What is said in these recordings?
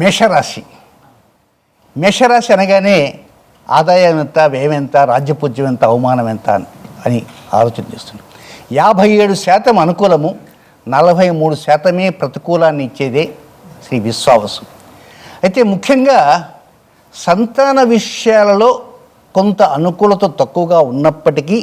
మేషరాశి. మేషరాశి అనగానే ఆదాయం ఎంత వ్యయమెంత రాజ్యపూజ్యం ఎంత అవమానం ఎంత అని ఆలోచన చేస్తుంది. యాభై ఏడు శాతం అనుకూలము నలభై మూడు శాతమే ప్రతికూలాన్ని ఇచ్చేదే శ్రీ విశ్వావసు. అయితే ముఖ్యంగా సంతాన విషయాలలో కొంత అనుకూలత తక్కువగా ఉన్నప్పటికీ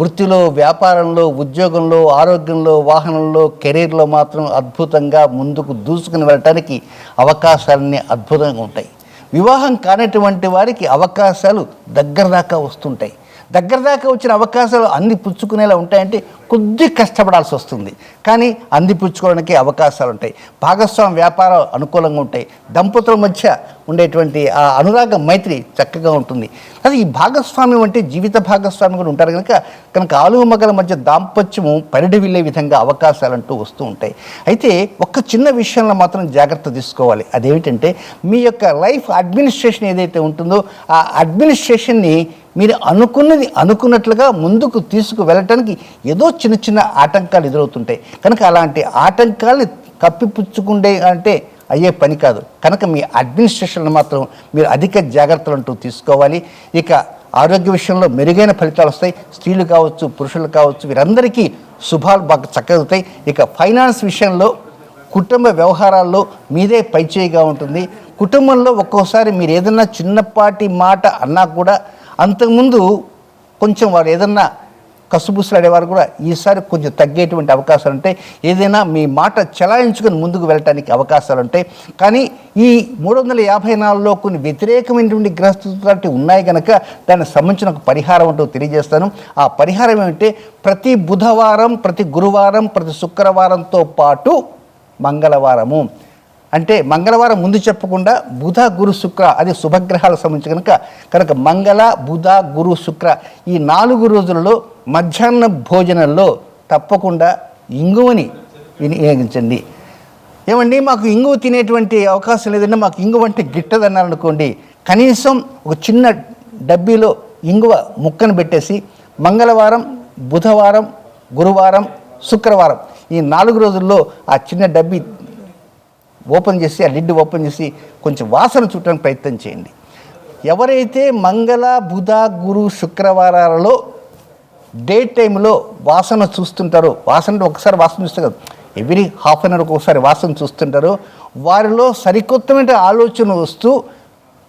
వృత్తిలో వ్యాపారంలో ఉద్యోగంలో ఆరోగ్యంలో వాహనంలో కెరీర్లో మాత్రం అద్భుతంగా ముందుకు దూసుకుని వెళ్ళటానికి అవకాశాలన్నీ అద్భుతంగా ఉంటాయి. వివాహం కానటువంటి వారికి అవకాశాలు దగ్గర దాకా వస్తుంటాయి. దగ్గర దాకా వచ్చిన అవకాశాలు అంది పుచ్చుకునేలా ఉంటాయంటే కొద్ది కష్టపడాల్సి వస్తుంది. కానీ అంది పుచ్చుకోవడానికి అవకాశాలు ఉంటాయి. భాగస్వామి వ్యాపారం అనుకూలంగా ఉంటాయి. దంపతుల మధ్య ఉండేటువంటి ఆ అనురాగ మైత్రి చక్కగా ఉంటుంది. అది ఈ భాగస్వామ్యం అంటే జీవిత భాగస్వామి కూడా ఉంటారు కనుక కనుక ఆలు మగల మధ్య దాంపత్యము పరిడి వెళ్ళే విధంగా అవకాశాలు అంటూ వస్తూ ఉంటాయి. అయితే ఒక్క చిన్న విషయంలో మాత్రం జాగ్రత్త తీసుకోవాలి. అదేమిటంటే మీ యొక్క లైఫ్ అడ్మినిస్ట్రేషన్ ఏదైతే ఉంటుందో ఆ అడ్మినిస్ట్రేషన్ని మీరు అనుకున్నది అనుకున్నట్లుగా ముందుకు తీసుకు వెళ్ళటానికి ఏదో చిన్న చిన్న ఆటంకాలు ఎదురవుతుంటాయి. కనుక అలాంటి ఆటంకాల్ని కప్పిపుచ్చుకుండే అంటే అయ్యే పని కాదు. కనుక మీ అడ్మినిస్ట్రేషన్ మాత్రం మీరు అధిక జాగ్రత్తలు అంటూ తీసుకోవాలి. ఇక ఆరోగ్య విషయంలో మెరుగైన ఫలితాలు వస్తాయి. స్త్రీలు కావచ్చు పురుషులు కావచ్చు వీరందరికీ శుభాలు బాగా చక్కగా ఇక ఫైనాన్స్ విషయంలో కుటుంబ వ్యవహారాల్లో మీదే పైచేయిగా ఉంటుంది. కుటుంబంలో ఒక్కోసారి మీరు ఏదన్నా చిన్నపాటి మాట అన్నా కూడా అంతకుముందు కొంచెం వారు ఏదన్నా కసుబుసులాడేవారు కూడా ఈసారి కొంచెం తగ్గేటువంటి అవకాశాలు ఉంటాయి ఏదైనా మీ మాట చలాయించుకొని ముందుకు వెళ్ళటానికి అవకాశాలు ఉంటాయి కానీ ఈ మూడు వందల యాభై నాలుగులో కొన్ని వ్యతిరేకమైనటువంటి గ్రహస్థితులు ఉన్నాయి కనుక దానికి సంబంధించిన ఒక పరిహారం అంటూ తెలియజేస్తాను. ఆ పరిహారం ఏమంటే ప్రతి బుధవారం ప్రతి గురువారం ప్రతి శుక్రవారంతో పాటు మంగళవారము. అంటే మంగళవారం ముందు చెప్పకుండా బుధ గురు శుక్ర అది శుభగ్రహాలకు సంబంధించి కనుక కనుక మంగళ బుధ గురు శుక్ర ఈ నాలుగు రోజులలో మధ్యాహ్న భోజనంలో తప్పకుండా ఇంగువని వినియోగించండి. ఏమండి? మాకు ఇంగువ తినేటువంటి అవకాశం లేదంటే మాకు ఇంగువ అంటే గిట్టదన్నారనుకోండి. కనీసం ఒక చిన్న డబ్బీలో ఇంగువ ముక్కను పెట్టేసి మంగళవారం బుధవారం గురువారం శుక్రవారం ఈ నాలుగు రోజుల్లో ఆ చిన్న డబ్బీ ఓపెన్ చేసి ఆ లిడ్ ఓపెన్ చేసి కొంచెం వాసన చూడటానికి ప్రయత్నం చేయండి. ఎవరైతే మంగళ బుధ గురు శుక్రవారాలలో డే టైంలో వాసన చూస్తుంటారో వాసన ఒకసారి వాసన చూస్తే కదా ఎవ్రీ హాఫ్ అన్ అవర్కి ఒకసారి వాసన చూస్తుంటారో వారిలో సరికొత్తమైన ఆలోచన వస్తూ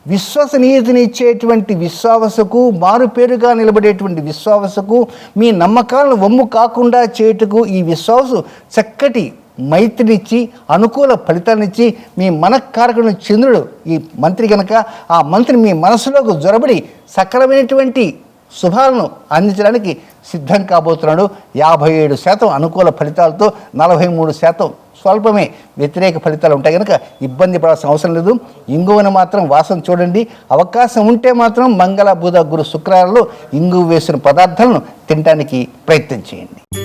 విశ్వసనీయతని ఇచ్చేటువంటి విశ్వాసకు మారుపేరుగా నిలబడేటువంటి విశ్వాసకు మీ నమ్మకాలను వమ్ము కాకుండా చేయుటకు ఈ విశ్వాసు చక్కటి మైత్రినిచ్చి అనుకూల ఫలితాన్నిచ్చి మీ మనకారకుడు చంద్రుడు. ఈ మంత్రి కనుక ఆ మంత్రి మీ మనసులోకి జొరబడి సకలమైనటువంటి శుభాలను అందించడానికి సిద్ధం కాబోతున్నాడు. యాభై ఏడు శాతం అనుకూల ఫలితాలతో నలభై మూడు శాతం స్వల్పమే వ్యతిరేక ఫలితాలు ఉంటాయి కనుక ఇబ్బంది పడాల్సిన అవసరం లేదు. ఇంగువను మాత్రం వాసన చూడండి. అవకాశం ఉంటే మాత్రం మంగళ బుధ గురు శుక్రాలలో ఇంగువ వేసిన పదార్థాలను తినడానికి ప్రయత్నం చేయండి.